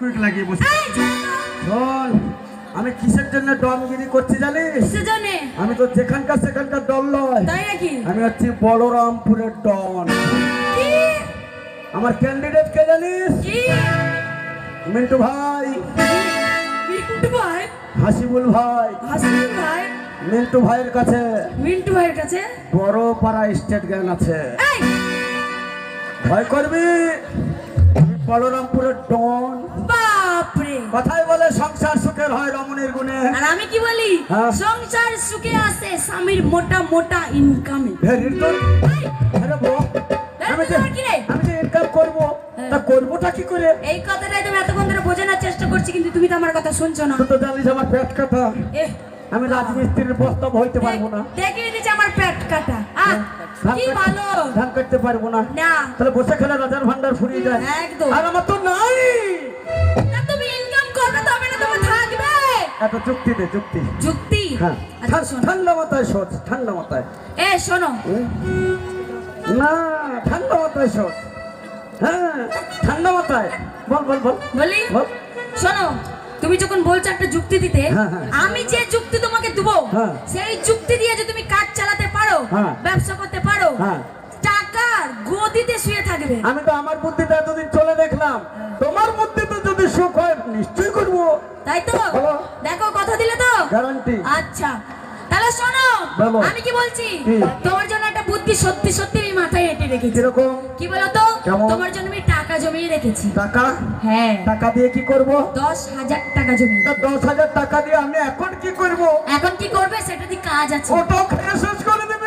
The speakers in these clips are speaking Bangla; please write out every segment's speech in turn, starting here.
কুইক লাগিয়ে বসে চল আমি কিসের জন্য ডনগিরি করছি জানিস? আমি তো যেখানকার সেখানকার ডন নয়। তাই নাকি? আমি হচ্ছি বলরামপুরের ডন আমার ক্যান্ডিডেট কে জানিস? মিন্টু ভাই। মিন্টু ভাই? হাসিবুল ভাই। হাসিন ভাই? মিন্টু ভাইয়ের কাছে মিন্টু ভাইয়ের কাছে? বড় পাড়া স্টেট জ্ঞান আছে। ভয় করবি? বলরামপুরের ডন। বাপরে। কথাই বলে সংসার সুখের হয় রমণীর গুণে। আর আমি কি বলি? হ্যাঁ। সংসার সুখে আসে স্বামীর মোটা মোটা ইনকামে আমি যে কি রে? আমি যে ইনকাম করব তা করবোটা কি করে? এই কথাটাই তুমি এতক্ষণ ধরে বোঝানোর চেষ্টা করছি কিন্তু তুমি তো আমার কথা শুনছো না। তো জানিস আমার পেট এ আমি রাজমিস্ত্রির বস্তব হইতে পারব না। দেখিয়ে দিচ্ছে আমার পেট কাটা। আহ, ধান কি ভালো? ধান কাটতে পারব না। না। তাহলে বসে খেলে রাজার ভান্ডার ফুরিয়ে যায়। একদম। আর আমার তো নাই। না তুমি ইনকাম করবে তবে না তুমি থাকবে। এত যুক্তি দে যুক্তি যুক্তি হ্যাঁ। আচ্ছা ঠান্ডা মাথায় সোচ ঠান্ডা মাথায়। এ শোনো। না ঠান্ডা মাথায় হ্যাঁ ঠান্ডা মাথায়। বল বল বল। বলি? শোনো তুমি যখন বলছো একটা যুক্তি দিতে হ্যাঁ, হ্যাঁ। আমি যে যুক্তি তোমাকে দেবো। সেই যুক্তি দিয়ে যে তুমি কাজ চালাতে। ব্যবসা করতে পারো হ্যাঁ। টাকার গদিতে শুয়ে থাকবে। আমি তো আমার বুদ্ধিতে এতদিন চলে দেখলাম। তোমার বুদ্ধিতে যদি সুখ হয় নিশ্চয়ই করব। তাই তো? দেখো কথা দিলে তো? গ্যারান্টি আচ্ছা। তাহলে শোনো আমি কি বলছি? তোমার জন্য একটা বুদ্ধি সত্যি সত্যি আমি মাথায় এঁটে রেখেছি। কীরকম? কি বলতো? তোমার জন্য আমি টাকা জমিয়ে রেখেছি। টাকা? হ্যাঁ। টাকা দিয়ে কি করব? দশ হাজার টাকা জমিয়ে। দশ হাজার টাকা দিয়ে আমি এখন কি করব? এখন কি করবে? সেটা দিয়ে কাজ আছে। ওটাও খেয়ে শেষ করে দেবে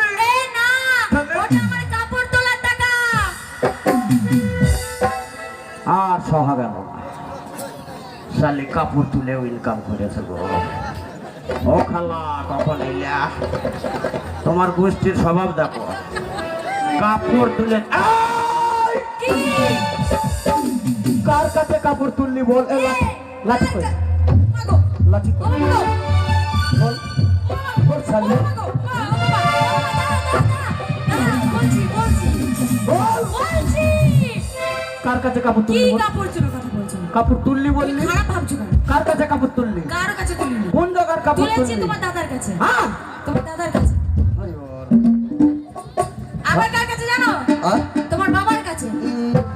সহা গেল শালি কাপড় তুলেও ইনকাম করেছে গো ও খালা কখন এলা তোমার গোষ্ঠীর স্বভাব দেখো কাপড় তুলে কার কাছে কাপড় তুললি বল লাঠি লাঠি বল বল শালি কাছে কাপড় তুললি বল। কাপড় চোর কথা বলছো? কাপড় তুললি বললি? খারাপ ভাবছ কেন? কার কাছে কাপড় তুললি? কার কাছে তুলিনি কোন জায়গার কাপড় তুললি? তুলেছি তোমার দাদার কাছে। হ্যাঁ? তোমার দাদার কাছে। আরে আবার কার কাছে জানো? তোমার বাবার কাছে।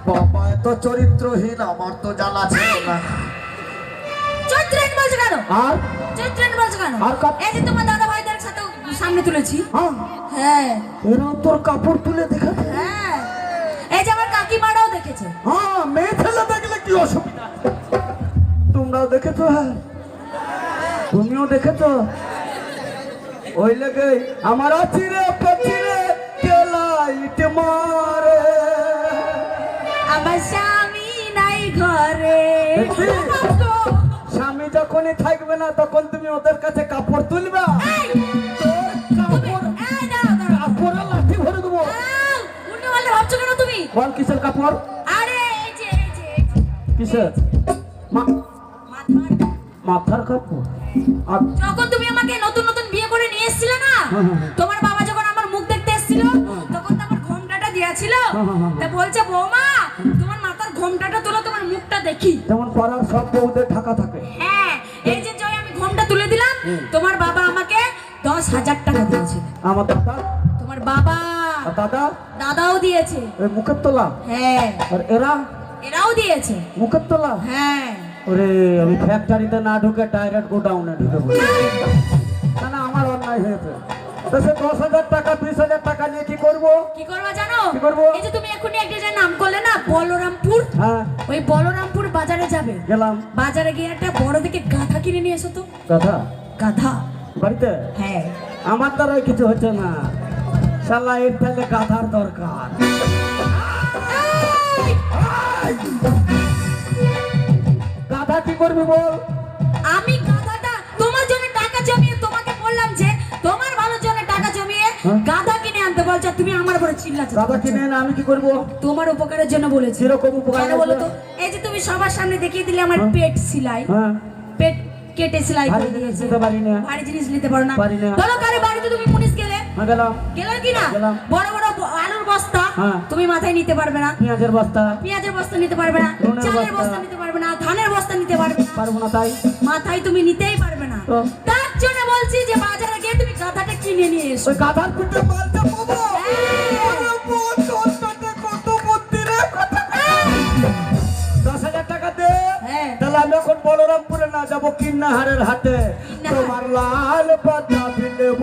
বাবা এত চরিত্রহীন আমার তো জানা ছিল না। চৈত্রেন বলছো কেন? আর? চৈত্রেন বলছো কেন? আর এই যে তোমার দাদা ভাইদের সাথে সামনে তুলেছি। হ্যাঁ। হ্যাঁ। এরাও তোর কাপড় তুলে দেখাতে হ্যাঁ এই যে আমার কাকিমারাও দেখেছে হ্যাঁ মেয়ে ছেলে দেখলে কি অসুবিধা? তোমরাও দেখেছ হ্যাঁ? তুমিও দেখেছ? ওই লেগে আমার চিরে পচিরে কেলাইট মারে? আমার স্বামী নাই ঘরে? স্বামী যখনই থাকবে না তখন তুমি ওদের কাছে কাপড় তুলবে। কাপড় লাঠি ভরে দেবো বল কিসের কাপড়? কিসের? মাথার- কাপড়? যখন তুমি আমাকে নতুন নতুন বিয়ে করে নিয়ে এসেছিলে না হ্যাঁ, হ্যাঁ, হ্যাঁ। তোমার বাবা যখন আমার মুখ দেখতে এসেছিল তখন তো আমার ঘোমটাটা দিয়েছিল। তা বলছে বৌমা তোমার মাথার ঘোমটাটা তুলো তোমার মুখটা দেখি। যেমন পাড়ার সব বউদের ঢাকা থাকে। হ্যাঁ এই যে জয় আমি ঘোমটা তুলে দিলাম তোমার বাবা আমাকে দশ হাজার টাকা দিয়েছে। আমার দাদা? তোমার বাবা। দাদা? দাদাও দিয়েছে। মুখের তোলা? হ্যাঁ। আর এরা? এরাও দিয়েছে। মুখের তোলা হ্যাঁ। ওরে আমি ফ্যাক্টরিতে না ঢুকে ডাইরেক্ট গোডাউনে ঢুকে পড়ি। না না আমার অন্যায় হয়েছে। সে দশ হাজার টাকা বিশ হাজার টাকা নিয়ে কি করব? কি করবা জানো? কি করব? এই যে তুমি এখনই একটা যে নাম করলে না বলরামপুর হ্যাঁ। ওই বলরামপুর বাজারে যাবে। গেলাম। বাজারে গিয়ে একটা বড় দিকে গাধা কিনে নিয়ে এসো তো। দাদা গাধা বাড়িতে? হ্যাঁ। আমার দ্বারাই কিছু হচ্ছে না। শালা এর তাহলে গাধার দরকার। গাধা কি করবি বল? আমি গাধাটা তোমার জন্য টাকা জমিয়ে তোমাকে বললাম যে তোমার ভালোর জন্য টাকা জমিয়ে হ্যাঁ? গাধা কিনে আনতে বলছো তুমি আমার উপরে চিল্লাচ্ছ। গাধা কিনে এনে আমি কি করব? তোমার উপকারের জন্য বলেছি। কীরকম উপকার কেন বলো তো? এই যে তুমি সবার সামনে দেখিয়ে দিলে আমার হ্যাঁ? পেট সিলাই। হ্যাঁ। পেট কেটে সেলাই করে দিয়েছে। ভারী জিনিস নিতে পারো না। বলো কারে বাড়িতে তুমি পুলিশ হ্যাঁ গেলাম। কি না? বড় বড় আলুর বস্তা হ্যাঁ। তুমি মাথায় নিতে পারবে না। পেঁয়াজের বস্তা। পেঁয়াজের বস্তা নিতে পারবে না। চালের বস্তা। নিতে পারবে না। ধানের বস্তা নিতে পারবে না। পারব না তাই। মাথায় তুমি নিতেই পারবে না? তার জন্য বলছি যে বাজারে গিয়ে তুমি গাধাটা কিনে নিয়ে এসো। ওই গাধার পিঠে মালটা পাবো। হ্যাঁ। আমি এখন বলরামপুরে না যাব কিন্নাহারের হাটে। তোমার লাল পাতা নেব